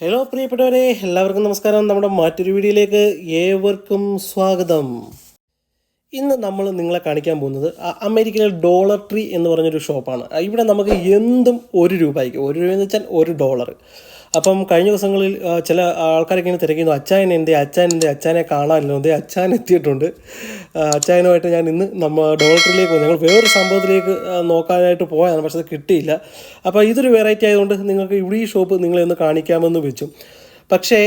Hello പ്രിയപ്പെട്ടവരെ എല്ലാവർക്കും നമസ്കാരം. നമ്മുടെ മറ്റൊരു വീഡിയോയിലേക്ക് ഏവർക്കും സ്വാഗതം. ഇന്ന് നമ്മൾ നിങ്ങളെ കാണിക്കാൻ പോകുന്നത് അമേരിക്കയിലെ ഡോളർ ട്രീ എന്ന് പറഞ്ഞൊരു ഷോപ്പാണ്. ഇവിടെ നമുക്ക് എന്തും ഒരു രൂപയ്ക്ക്. ഒരു രൂപ എന്ന് വെച്ചാൽ ഒരു ഡോളർ. അപ്പം കഴിഞ്ഞ ദിവസങ്ങളിൽ ചില ആൾക്കാരൊക്കെ ഇങ്ങനെ തിരക്കുന്നു അച്ചായൻ എന്തേ അച്ചായൻ എന്തേ അച്ചാനെ കാണാനല്ലോ. എന്തേ അച്ചാൻ എത്തിയിട്ടുണ്ട്. അച്ചായനുമായിട്ട് ഞാൻ ഇന്ന് നമ്മൾ ഡോക്ടറിലേക്ക് പോകും ഞങ്ങൾ വേറൊരു സംഭവത്തിലേക്ക് നോക്കാനായിട്ട് പോയതാണ് പക്ഷെ അത് കിട്ടിയില്ല. അപ്പോൾ ഇതൊരു വെറൈറ്റി ആയതുകൊണ്ട് നിങ്ങൾക്ക് ഇവിടെ ഈ ഷോപ്പ് നിങ്ങളെ ഒന്ന് കാണിക്കാമെന്ന് വെച്ചു. പക്ഷേ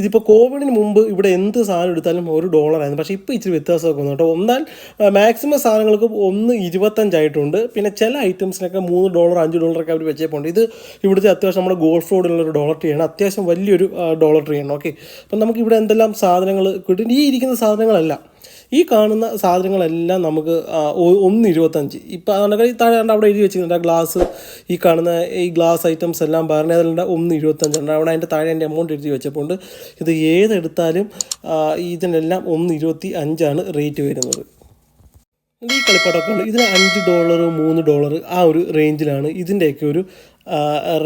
ഇതിപ്പോൾ കോവിഡിന് മുമ്പ് ഇവിടെ എന്ത് സാധനം എടുത്താലും ഒരു ഡോളറായിരുന്നു പക്ഷേ ഇപ്പോൾ ഇച്ചിരി വ്യത്യാസമൊക്കെ വന്നു കേട്ടോ. ഒന്നാൽ മാക്സിമം സാധനങ്ങൾക്ക് ഒന്ന് ഇരുപത്തഞ്ചായിട്ടുണ്ട്. പിന്നെ ചില ഐറ്റംസിനൊക്കെ മൂന്ന് ഡോളർ അഞ്ച് ഡോളറൊക്കെ അവർ വെച്ചേപ്പുണ്ട്. ഇത് ഇവിടുത്തെ അത്യാവശ്യം നമ്മുടെ ഗോൾഫ് റോഡിലുള്ള ഒരു ഡോളർ ട്രീയാണ് അത്യാവശ്യം വലിയൊരു ഡോളർ ഡോളർ ട്രീയാണ് ഓക്കെ അപ്പം നമുക്ക് ഇവിടെ എന്തെല്ലാം സാധനങ്ങൾ കിട്ടും? ഈ ഇരിക്കുന്ന സാധനങ്ങളല്ല. ഈ കാണുന്ന സാധനങ്ങളെല്ലാം നമുക്ക് ഒന്ന് ഇരുപത്തഞ്ച് ഇപ്പം അതുകൊണ്ട് താഴെ അവിടെ എഴുതി വെച്ചിട്ടുണ്ട് ഗ്ലാസ് ഈ കാണുന്ന ഈ ഗ്ലാസ് ഐറ്റംസ് എല്ലാം പറഞ്ഞതിലുണ്ട് ഒന്ന് ഇരുപത്തഞ്ചുണ്ട് അവിടെ അതിന്റെ താഴെ എന്റെ എമൗണ്ട് എഴുതി വെച്ചപ്പോൾ ഇത് ഏതെടുത്താലും ഇതിനെല്ലാം ഒന്ന് ഇരുപത്തി അഞ്ചാണ് റേറ്റ് വരുന്നത്. ഈ കളിപ്പാട്ടൊക്കെ ഇതിന് അഞ്ച് ഡോളർ മൂന്ന് ഡോളർ ആ ഒരു റേഞ്ചിലാണ് ഇതിന്റെയൊക്കെ ഒരു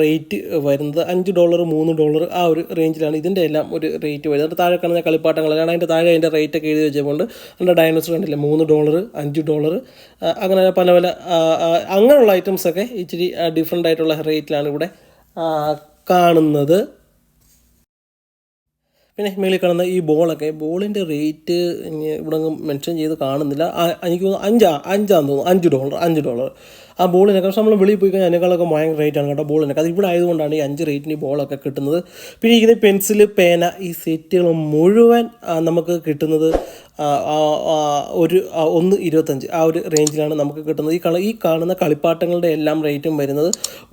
റേറ്റ് വരുന്നത് അഞ്ച് ഡോളർ മൂന്ന് ഡോളർ ആ ഒരു റേഞ്ചിലാണ് ഇതിന്റെ എല്ലാം ഒരു റേറ്റ് വരുന്നത്. അതിന്റെ താഴെ കാണുന്ന കളിപ്പാട്ടങ്ങൾ കാരണം അതിന്റെ താഴെ അതിന്റെ റേറ്റ് ഒക്കെ എഴുതി വെച്ചതുകൊണ്ട് അതിന്റെ ഡയനോസ് കണ്ടില്ല? മൂന്ന് ഡോളർ അഞ്ച് ഡോളർ അങ്ങനെ പല പല അങ്ങനെയുള്ള ഐറ്റംസൊക്കെ ഇച്ചിരി ഡിഫറെന്റ് ആയിട്ടുള്ള റേറ്റിലാണ് ഇവിടെ കാണുന്നത്. പിന്നെ മേളിൽ കാണുന്ന ഈ ബോളൊക്കെ ബോളിന്റെ റേറ്റ് ഇവിടെ മെൻഷൻ ചെയ്ത് കാണുന്നില്ല. എനിക്ക് തോന്നുന്നു അഞ്ചാ അഞ്ചാന്ന് തോന്നുന്നു. അഞ്ച് ഡോളർ അഞ്ച് ഡോളർ ആ ബോളിനൊക്കെ പക്ഷെ നമ്മൾ വെളിയിൽ പോയി കഴിഞ്ഞാൽ അതിനേക്കാളൊക്കെ ഭയങ്കര ആണ് കേട്ടോ ബോളിനൊക്കെ. അത് ഇവിടെ ആയതുകൊണ്ടാണ് ഈ അഞ്ച് റേറ്റിന് ഈ ബോളൊക്കെ കിട്ടുന്നത്. പിന്നെ ഇതിന് പെൻസിൽ പേന ഈ സെറ്റുകൾ മുഴുവൻ നമുക്ക് കിട്ടുന്നത് ഒരു ഒന്ന് ഇരുപത്തഞ്ച്. ആ ഒരു റേഞ്ചിലാണ് നമുക്ക് കിട്ടുന്നത്. ഈ കള ഈ കാണുന്ന കളിപ്പാട്ടങ്ങളുടെ എല്ലാം റേറ്റും വരുന്നത്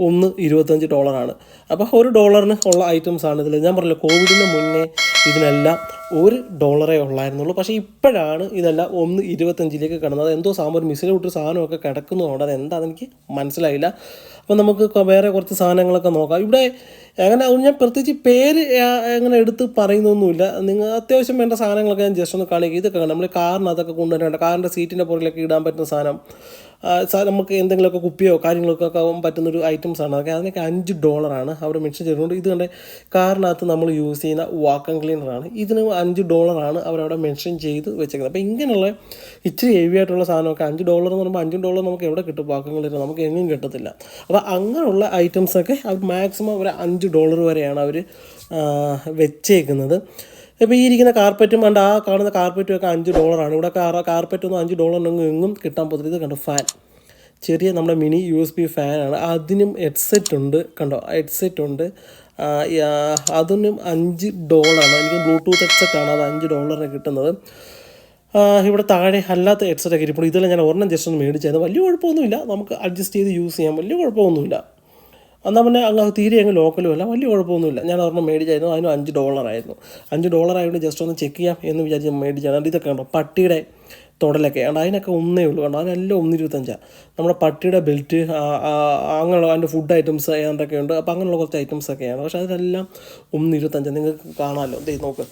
ഒന്ന് ഇരുപത്തഞ്ച് ഡോളറാണ് അപ്പോൾ ഒരു ഡോളറിന് ഉള്ള ഐറ്റംസ് ആണ് ഇതിൽ ഞാൻ പറഞ്ഞല്ലോ കോവിഡിന് മുന്നേ ഇതിനെല്ലാം ഒരു ഡോളറേ ഉള്ളായിരുന്നുള്ളൂ. പക്ഷേ ഇപ്പോഴാണ് ഇതെല്ലാം ഒന്ന് ഇരുപത്തഞ്ചിലേക്ക് കിടന്നത്. അത് എന്തോ മിസ്സിൽ വിട്ടൊരു സാധനമൊക്കെ കിടക്കുന്നുണ്ട് അത് എന്താണെന്ന് എനിക്ക് മനസ്സിലായില്ല. അപ്പോൾ നമുക്ക് വേറെ കുറച്ച് സാധനങ്ങളൊക്കെ നോക്കാം. ഇവിടെ അങ്ങനെ ഞാൻ പ്രത്യേകിച്ച് പേര് അങ്ങനെ എടുത്ത് പറയുന്നൊന്നുമില്ല. നിങ്ങൾ അത്യാവശ്യം വേണ്ട സാധനങ്ങളൊക്കെ ഞാൻ ജസ്റ്റ് ഒന്ന് കാണിക്കുക ഇതൊക്കെ നമ്മൾ കാറിനകത്തൊക്കെ കൊണ്ടുവരേണ്ട കാറിന്റെ സീറ്റിന്റെ പുറകിലൊക്കെ ഇടാൻ പറ്റുന്ന സാധനം. നമുക്ക് എന്തെങ്കിലുമൊക്കെ കുപ്പിയോ കാര്യങ്ങളൊക്കെ ആകാൻ പറ്റുന്നൊരു ഐറ്റംസ് ആണ്. അതൊക്കെ അതിനൊക്കെ അഞ്ച് ഡോളറാണ് അവർ മെൻഷൻ ചെയ്തിട്ടുണ്ട്. ഇത് കണ്ട് കാറിനകത്ത് നമ്മൾ യൂസ് ചെയ്യുന്ന വാക്കം ക്ലീനറാണ് ഇതിന് അഞ്ച് ഡോളറാണ് അവരവിടെ മെൻഷൻ ചെയ്ത് വെച്ചേക്കുന്നത്. അപ്പോൾ ഇങ്ങനെയുള്ള ഇച്ചിരി ഹെവി ആയിട്ടുള്ള സാധനമൊക്കെ അഞ്ച് ഡോളർ എന്ന് പറയുമ്പോൾ അഞ്ച് ഡോളർ നമുക്ക് എവിടെ കിട്ടും? വാക്കം ക്ലീനർ നമുക്ക് എങ്ങും കിട്ടത്തില്ല. അപ്പോൾ അങ്ങനെയുള്ള ഐറ്റംസൊക്കെ അവർ മാക്സിമം ഒരു അഞ്ച് ഡോളർ വരെയാണ് അവർ വെച്ചേക്കുന്നത്. ഇപ്പോൾ ഈ ഇരിക്കുന്ന കാർപ്പറ്റും കണ്ട് ആ കാണുന്ന കാർപ്പറ്റും ഒക്കെ അഞ്ച് ഡോളറാണ് ഇവിടെ കാർ കാർപ്പറ്റൊന്നും അഞ്ച് ഡോളറിനൊന്നും എങ്ങും കിട്ടാൻ പോകുന്നത് ഇത് കണ്ടോ? ഫാൻ ചെറിയ നമ്മുടെ മിനി യു എസ് ബി ഫാനാണ് അതിനും ഹെഡ്സെറ്റ് ഉണ്ട്. കണ്ടോ? ഹെഡ്സെറ്റ് ഉണ്ട്. അതിനും അഞ്ച് ഡോളറാണ് എനിക്ക് ബ്ലൂടൂത്ത് ഹെഡ്സെറ്റാണ് അത് അഞ്ച് ഡോളറിന് കിട്ടുന്നത്. ഇവിടെ താഴെ അല്ലാത്ത ഹെഡ്സെറ്റൊക്കെ ഇരിപ്പോൾ ഇതെല്ലാം ഞാൻ ഒരെണ്ണം ജസ്റ്റ് ഒന്ന് മേടിച്ചായിരുന്നു വലിയ കുഴപ്പമൊന്നുമില്ല. നമുക്ക് അഡ്ജസ്റ്റ് ചെയ്ത് യൂസ് ചെയ്യാം. വലിയ കുഴപ്പമൊന്നുമില്ല. എന്നാൽ പിന്നെ അങ്ങ് തീരെ അങ്ങ് ലോക്കലും അല്ല. വലിയ കുഴപ്പമൊന്നുമില്ല. ഞാൻ ഒരെണ്ണം മേടിച്ചായിരുന്നു. അതിന് അഞ്ച് ഡോളറായിരുന്നു അഞ്ച് ഡോളർ ആയതുകൊണ്ട് ജസ്റ്റ് ഒന്ന് ചെക്ക് ചെയ്യാം എന്ന് വിചാരിച്ച് മേടിച്ചാണ് അത് ഇതൊക്കെ കണ്ടോ? പട്ടിയുടെ തുടലൊക്കെ. ഉണ്ട് അതിനൊക്കെ ഒന്നേ ഉള്ളൂ. കണ്ടോ? അതിനെല്ലാം ഒന്നിരുപത്തഞ്ചാണ് നമ്മുടെ പട്ടിയുടെ ബെൽറ്റ് അങ്ങനെയുള്ള അതിന്റെ ഫുഡ് ഐറ്റംസ് ഏതൊക്കെ ഉണ്ട്. അപ്പോൾ അങ്ങനെയുള്ള കുറച്ച് ഐറ്റംസ് ഒക്കെയാണ്. പക്ഷേ അതിനെല്ലാം ഒന്നിരുപത്തഞ്ചാണ് നിങ്ങൾക്ക് കാണാമല്ലോ ദേ നോക്ക്.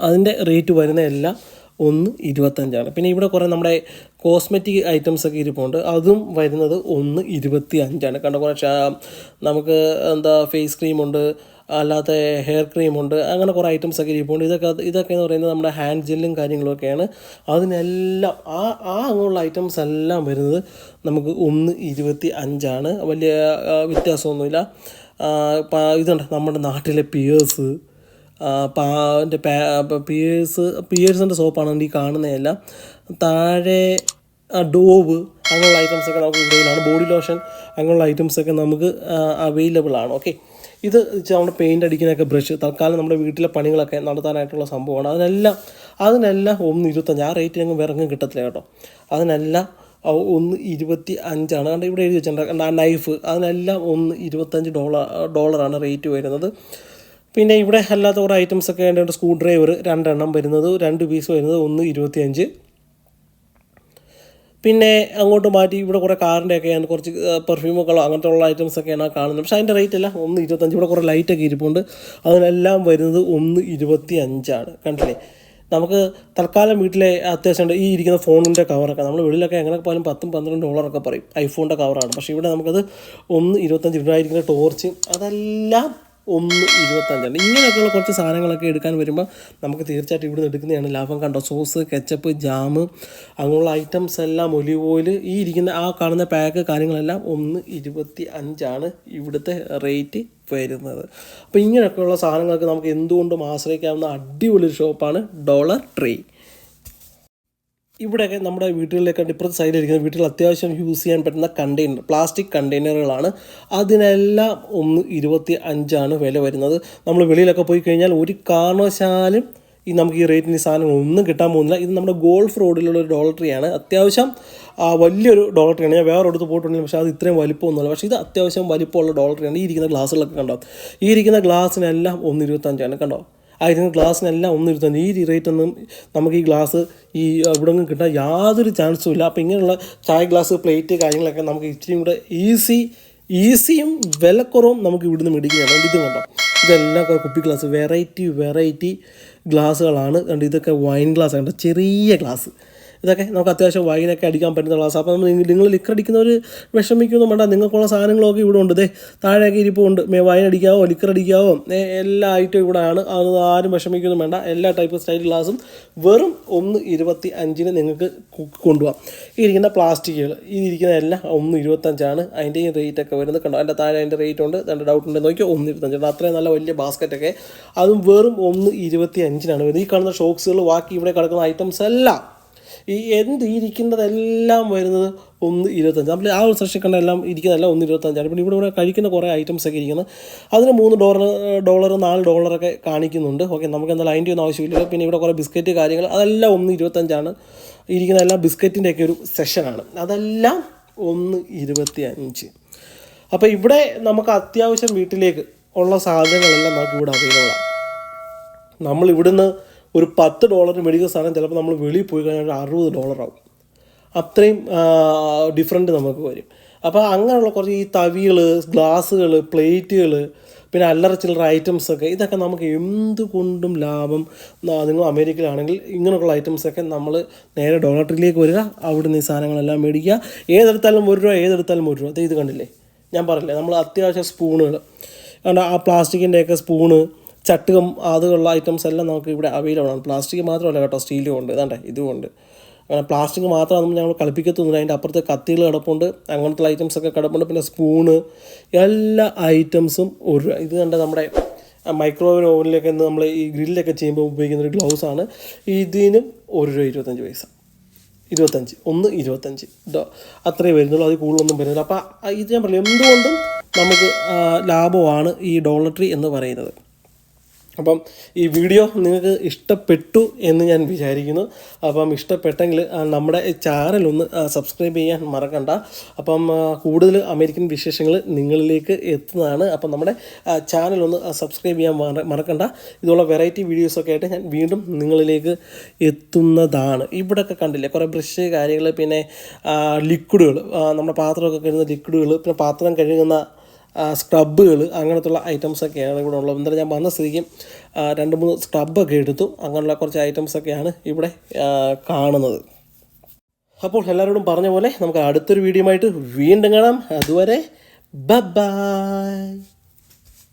അതിന്റെ റേറ്റ് വരുന്ന എല്ലാം ഒന്ന് ഇരുപത്തഞ്ചാണ്. പിന്നെ ഇവിടെ കുറേ നമ്മുടെ കോസ്മെറ്റിക് ഐറ്റംസ് ഒക്കെ ഇരിപ്പുണ്ട്. അതും വരുന്നത് ഒന്ന് ഇരുപത്തി അഞ്ചാണ് കണ്ട കുറേ നമുക്ക് എന്താ ഫേസ് ക്രീമുണ്ട് അല്ലാത്ത ഹെയർ ക്രീമുണ്ട് അങ്ങനെ കുറേ ഐറ്റംസ് ഒക്കെ ഇരിപ്പുണ്ട്. ഇതൊക്കെ ഇതൊക്കെ എന്ന് പറയുന്നത് നമ്മുടെ ഹാൻഡ് ജെല്ലും കാര്യങ്ങളൊക്കെയാണ്. അതിനെല്ലാം ആ ആ അങ്ങനെയുള്ള ഐറ്റംസ് എല്ലാം വരുന്നത് നമുക്ക് ഒന്ന് ഇരുപത്തി അഞ്ചാണ് വലിയ വ്യത്യാസമൊന്നുമില്ല. ഇതുണ്ട് നമ്മുടെ നാട്ടിലെ പിയേഴ്സ് പാന്റെ പിയേഴ്സ് പിയേഴ്സിന്റെ സോപ്പാണ് ഈ കാണുന്നതെല്ലാം. താഴെ ഡോവ് അങ്ങനെയുള്ള ഐറ്റംസൊക്കെ നമുക്ക് ഇവിടെയാണ് ബോഡി ലോഷൻ അങ്ങനെയുള്ള ഐറ്റംസൊക്കെ നമുക്ക് അവൈലബിൾ ആണ്. ഓക്കെ ഇത് നമ്മുടെ പെയിന്റ് അടിക്കുന്നതൊക്കെ ബ്രഷ് തൽക്കാലം നമ്മുടെ വീട്ടിലെ പണികളൊക്കെ നടത്താനായിട്ടുള്ള സംഭവമാണ്. അതിനെല്ലാം അതിനെല്ലാം ഒന്ന് ഇരുപത്തഞ്ച് ആ റേറ്റ് ഞങ്ങൾ വേറെ എങ്ങും കിട്ടത്തില്ല കേട്ടോ. അതിനെല്ലാം ഒന്ന് ഇരുപത്തി അഞ്ചാണ് കണ്ട് ഇവിടെ എഴുതി വെച്ചിട്ടുണ്ട്. നൈഫ് അതിനെല്ലാം ഒന്ന് ഇരുപത്തഞ്ച് ഡോളർ ഡോളറാണ് റേറ്റ് വരുന്നത്. പിന്നെ ഇവിടെ അല്ലാത്ത കുറേ ഐറ്റംസ് ഒക്കെ ഉണ്ട്. സ്ക്രൂ ഡ്രൈവർ രണ്ടെണ്ണം വരുന്നത്. രണ്ട് പീസ് വരുന്നത് ഒന്ന് ഇരുപത്തിയഞ്ച്. പിന്നെ അങ്ങോട്ട് മാറ്റി ഇവിടെ കുറേ കാറിന്റെ ഒക്കെയാണ് കുറച്ച് പെർഫ്യൂമുകളോ അങ്ങനത്തെ ഉള്ള ഐറ്റംസ് ഒക്കെയാണ് കാണുന്നത്. പക്ഷേ അതിന്റെ റേറ്റ് അല്ല ഒന്ന് ഇരുപത്തഞ്ച് ഇവിടെ കുറേ ലൈറ്റൊക്കെ ഇരിപ്പുണ്ട്. അതിനെല്ലാം വരുന്നത് ഒന്ന് ഇരുപത്തി അഞ്ചാണ് കണ്ടില്ലേ? നമുക്ക് തൽക്കാലം വീട്ടിലെ അത്യാവശ്യം ഈ ഇരിക്കുന്ന ഫോണിന്റെ കവറൊക്കെ നമ്മൾ വെളിയിലൊക്കെ എങ്ങനെ പോലും പത്തും പന്ത്രണ്ട് ഡോളറൊക്കെ പറയും. ഐഫോണിന്റെ കവറാണ് പക്ഷേ ഇവിടെ നമുക്കത് ഒന്ന് ഇരുപത്തഞ്ച് ഇവിടെ ആയിരിക്കുന്ന ടോർച്ച് അതെല്ലാം ഒന്ന് ഇരുപത്തഞ്ചാണ്. ഇങ്ങനെയൊക്കെയുള്ള കുറച്ച് സാധനങ്ങളൊക്കെ എടുക്കാൻ വരുമ്പോൾ നമുക്ക് തീർച്ചയായിട്ടും ഇവിടുന്ന് എടുക്കുന്നതാണ് ലാഭം. കണ്ടോ? സോസ് കെച്ചപ്പ് ജാം അങ്ങനെയുള്ള ഐറ്റംസ് എല്ലാം ഒലിവ് ഓയിൽ ഈ ഇരിക്കുന്ന ആ കാണുന്ന പാക്ക് കാര്യങ്ങളെല്ലാം ഒന്ന് ഇരുപത്തി അഞ്ചാണ് ഇവിടുത്തെ റേറ്റ് വരുന്നത്. അപ്പോൾ ഇങ്ങനെയൊക്കെയുള്ള സാധനങ്ങൾക്ക് നമുക്ക് എന്തുകൊണ്ടും ആശ്രയിക്കാവുന്ന അടിപൊളി ഷോപ്പാണ് ഡോളർ ട്രീ ഇവിടെയൊക്കെ നമ്മുടെ വീടുകളിലൊക്കെ ഇപ്പുറത്തെ സൈഡിലിരിക്കുന്ന വീട്ടിൽ അത്യാവശ്യം യൂസ് ചെയ്യാൻ പറ്റുന്ന കണ്ടെയ്നർ പ്ലാസ്റ്റിക് കണ്ടെയ്നറുകളാണ് അതിനെല്ലാം ഒന്ന് ഇരുപത്തി അഞ്ചാണ് വില വരുന്നത്. നമ്മൾ വെളിയിലൊക്കെ പോയി കഴിഞ്ഞാൽ ഒരു കാരണവശാലും ഈ നമുക്ക് ഈ റേറ്റിന് ഒന്നും കിട്ടാൻ പോകുന്നില്ല. ഇത് നമ്മുടെ ഗോൾഫ് റോഡിലുള്ള ഒരു ഡോളറിയാണ് അത്യാവശ്യം വലിയൊരു ആണ്. ഞാൻ വേറെ അടുത്ത് പോയിട്ടുണ്ടെങ്കിൽ പക്ഷേ അത് ഇത്രയും വലിപ്പമൊന്നുമില്ല. പക്ഷേ ഇത് അത്യാവശ്യം വലിപ്പമുള്ള ഡോളറിയാണ് ഈ ഇരിക്കുന്ന ഗ്ലാസ്സുകളൊക്കെ കണ്ടോ? ഈ ഇരിക്കുന്ന ഗ്ലാസ്സിനെല്ലാം ഒന്ന് ഇരുപത്തഞ്ചാണ് കണ്ടോ? ആ ഇരുന്ന ഗ്ലാസ്സിനെല്ലാം ഒന്ന് ഇരുപത്തഞ്ച് ഈ റേറ്റ് ഒന്നും നമുക്ക് ഈ ഗ്ലാസ് ഈ ഇവിടെ നിന്നും കിട്ടാൻ യാതൊരു ചാൻസും ഇല്ല. അപ്പോൾ ഇങ്ങനെയുള്ള ചായ ഗ്ലാസ് പ്ലേറ്റ് കാര്യങ്ങളൊക്കെ നമുക്ക് ഇച്ചിരി കൂടെ ഈസി ഈസിയും വിലക്കുറവും നമുക്ക് ഇവിടുന്ന് മേടിക്കുകയാണ്. ഇത് കണ്ടോ? ഇതെല്ലാം കുറേ കുപ്പി ഗ്ലാസ്. Variety variety ഗ്ലാസ്സുകളാണ്. കണ്ട് ഇതൊക്കെ വൈൻ ഗ്ലാസ് കണ്ടോ ചെറിയ ഗ്ലാസ്. ഇതൊക്കെ നമുക്ക് അത്യാവശ്യം വൈനൊക്കെ അടിക്കാൻ പറ്റുന്ന ക്ലാസ് അപ്പോൾ നിങ്ങൾ ലിക്കർ അടിക്കുന്നവർ വിഷമിക്കൊന്നും വേണ്ട. നിങ്ങൾക്കുള്ള സാധനങ്ങളൊക്കെ ഇവിടെ ഉണ്ട്. ദേ താഴെയൊക്കെ ഇരിപ്പുണ്ട് വൈൻ അടിക്കാവോ ലിക്കർ അടിക്കാവോ? എല്ലാ ഐറ്റവും ഇവിടെ ആണ്. അത് ആരും വിഷമിക്കൊന്നും വേണ്ട. എല്ലാ ടൈപ്പ് സ്റ്റൈൽ ഗ്ലാസും വെറും ഒന്ന് ഇരുപത്തി അഞ്ചിന് നിങ്ങൾക്ക് കൊണ്ടുപോകാം. ഈ ഇരിക്കുന്ന പ്ലാസ്റ്റിക്കുകൾ ഈ ഇരിക്കുന്ന എല്ലാം ഒന്ന് ഇരുപത്തഞ്ചാണ് അതിന്റെയും റേറ്റ് ഒക്കെ വരുന്നത് കണ്ടോ? അതിന്റെ താഴെ അതിന്റെ റേറ്റ് ഉണ്ട്. രണ്ട് ഡൗട്ട് ഉണ്ടെന്ന് നോക്കിയോ ഒന്ന് ഇരുപത്തഞ്ചുണ്ട് അത്രയും നല്ല വലിയ ബാസ്ക്കറ്റൊക്കെ അതും വെറും ഒന്ന് ഇരുപത്തി അഞ്ചിനാണ് വരുന്നത്. ഈ കാണുന്ന ഷോക്സുകൾ ബാക്കി ഇവിടെ കിടക്കുന്ന ഐറ്റംസ് എല്ലാം ഈ എന്ത് ഇരിക്കുന്നതെല്ലാം വരുന്നത് ഒന്ന് ഇരുപത്തഞ്ച്. നമ്മൾ ആ ഒരു എല്ലാം ഇരിക്കുന്നതെല്ലാം ഒന്ന് ഇരുപത്തഞ്ചാണ്. പിന്നെ ഇവിടെ ഇവിടെ കഴിക്കുന്ന കുറേ ഐറ്റംസ് ഒക്കെ ഇരിക്കുന്നത്. അതിന് മൂന്ന് ഡോളർ ഡോളർ നാല് ഡോളറൊക്കെ കാണിക്കുന്നുണ്ട്. ഓക്കെ നമുക്ക് എന്തായാലും അതിന്റെ ഒന്നും ആവശ്യമില്ല പിന്നെ ഇവിടെ കുറേ ബിസ്ക്കറ്റ് കാര്യങ്ങൾ. അതെല്ലാം ഒന്ന് ഇരുപത്തഞ്ചാണ്. ഇരിക്കുന്നതെല്ലാം ബിസ്ക്കറ്റിന്റെ ഒക്കെ ഒരു സെഷനാണ് അതെല്ലാം ഒന്ന് ഇരുപത്തി അഞ്ച് അപ്പോൾ ഇവിടെ നമുക്ക് അത്യാവശ്യം വീട്ടിലേക്ക് ഉള്ള സാധനങ്ങളെല്ലാം നമുക്ക് ഇവിടെ അവൈലബിളാണ് നമ്മൾ ഇവിടുന്ന് ഒരു പത്ത് ഡോളറിന് മേടിക്കുന്ന സാധനം ചിലപ്പോൾ നമ്മൾ വെളിയിൽ പോയി കഴിഞ്ഞാൽ അറുപത് ഡോളറാവും അത്രയും ഡിഫറന്റ് നമുക്ക് വരും. അപ്പോൾ അങ്ങനെയുള്ള കുറച്ച് ഈ തവികൾ ഗ്ലാസ്സുകൾ പ്ലേറ്റുകൾ പിന്നെ അല്ലറ ചില്ലറ ഐറ്റംസൊക്കെ ഇതൊക്കെ നമുക്ക് എന്തുകൊണ്ടും ലാഭം നിങ്ങൾ അമേരിക്കയിലാണെങ്കിൽ ഇങ്ങനെയുള്ള ഐറ്റംസൊക്കെ നമ്മൾ നേരെ ഡോളർ ട്രീയിലേക്ക് വരിക അവിടുന്ന് ഈ സാധനങ്ങളെല്ലാം മേടിക്കുക. ഏതെടുത്താലും ഒരു രൂപ ഏതെടുത്താലും ഒരു രൂപ. അത് ഇത് കണ്ടില്ലേ? ഞാൻ പറഞ്ഞില്ലേ നമ്മൾ അത്യാവശ്യം സ്പൂണുകൾ കാരണം ആ പ്ലാസ്റ്റിക്കിന്റെയൊക്കെ സ്പൂണ് ചട്ടുകം അതുള്ള ഐറ്റംസ് എല്ലാം നമുക്ക് ഇവിടെ അവൈലബിൾ ആണ്. പ്ലാസ്റ്റിക് മാത്രമല്ല കേട്ടോ സ്റ്റീലും ഉണ്ട്. ഇതാണ്ടേ ഇതുമുണ്ട് അങ്ങനെ പ്ലാസ്റ്റിക് മാത്രമാണ് ഞങ്ങൾ കളിപ്പിക്കത്തൊന്നുമില്ല. അതിന്റെ അപ്പുറത്ത് കത്തികൾ കിടപ്പുണ്ട്. അങ്ങനത്തെ ഐറ്റംസ് ഒക്കെ കിടപ്പുണ്ട്. പിന്നെ സ്പൂണ് എല്ലാ ഐറ്റംസും ഒരു ഇത് കണ്ട നമ്മുടെ മൈക്രോവേവ് ഓവനിലൊക്കെ നമ്മൾ ഈ ഗ്രില്ലൊക്കെ ചെയ്യുമ്പോൾ ഉപയോഗിക്കുന്ന ഒരു ഗ്ലൗസ് ആണ്. ഇതിനും ഒരു രൂപ ഇരുപത്തഞ്ച് പൈസ. ഇരുപത്തഞ്ച് ഒന്ന് ഇരുപത്തഞ്ച്. അത്രയേ അത്രേ വരുന്നുള്ളൂ. അത് കൂടുതലൊന്നും വരുന്നില്ല. അപ്പോൾ ഇത് ഞാൻ പറയും എന്തുകൊണ്ടും നമുക്ക് ലാഭമാണ് ഈ ഡോളട്രി എന്ന് പറയുന്നത്. അപ്പം ഈ വീഡിയോ നിങ്ങൾക്ക് ഇഷ്ടപ്പെട്ടു എന്ന് ഞാൻ വിചാരിക്കുന്നു. അപ്പം ഇഷ്ടപ്പെട്ടെങ്കിൽ നമ്മുടെ ചാനൽ ഒന്ന് സബ്സ്ക്രൈബ് ചെയ്യാൻ മറക്കണ്ട. അപ്പം കൂടുതൽ അമേരിക്കൻ വിശേഷങ്ങൾ നിങ്ങളിലേക്ക് എത്തുന്നതാണ്. അപ്പം നമ്മുടെ ചാനൽ ഒന്ന് സബ്സ്ക്രൈബ് ചെയ്യാൻ മറക്കണ്ട. ഇതുള്ള വെറൈറ്റി വീഡിയോസൊക്കെ ആയിട്ട് ഞാൻ വീണ്ടും നിങ്ങളിലേക്ക് എത്തുന്നതാണ്. ഇവിടെയൊക്കെ കണ്ടില്ലേ കുറേ ബ്രഷ് കാര്യങ്ങൾ പിന്നെ ലിക്വിഡുകൾ നമ്മുടെ പാത്രമൊക്കെ കഴുകുന്ന ലിക്വിഡുകൾ പിന്നെ പാത്രം കഴുകുന്ന സ്ക്രബുകൾ അങ്ങനത്തുള്ള ഐറ്റംസൊക്കെയാണ് ഇവിടെ ഉള്ളത്. എന്തായാലും ഞാൻ വന്ന സ്ഥിതിക്കും രണ്ട് മൂന്ന് സ്ക്രബൊക്കെ എടുത്തു. അങ്ങനെയുള്ള കുറച്ച് ഐറ്റംസൊക്കെയാണ് ഇവിടെ കാണുന്നത്. അപ്പോൾ എല്ലാവരോടും പറഞ്ഞ പോലെ നമുക്ക് അടുത്തൊരു വീഡിയോ ആയിട്ട് വീണ്ടും കാണാം. അതുവരെ ബൈ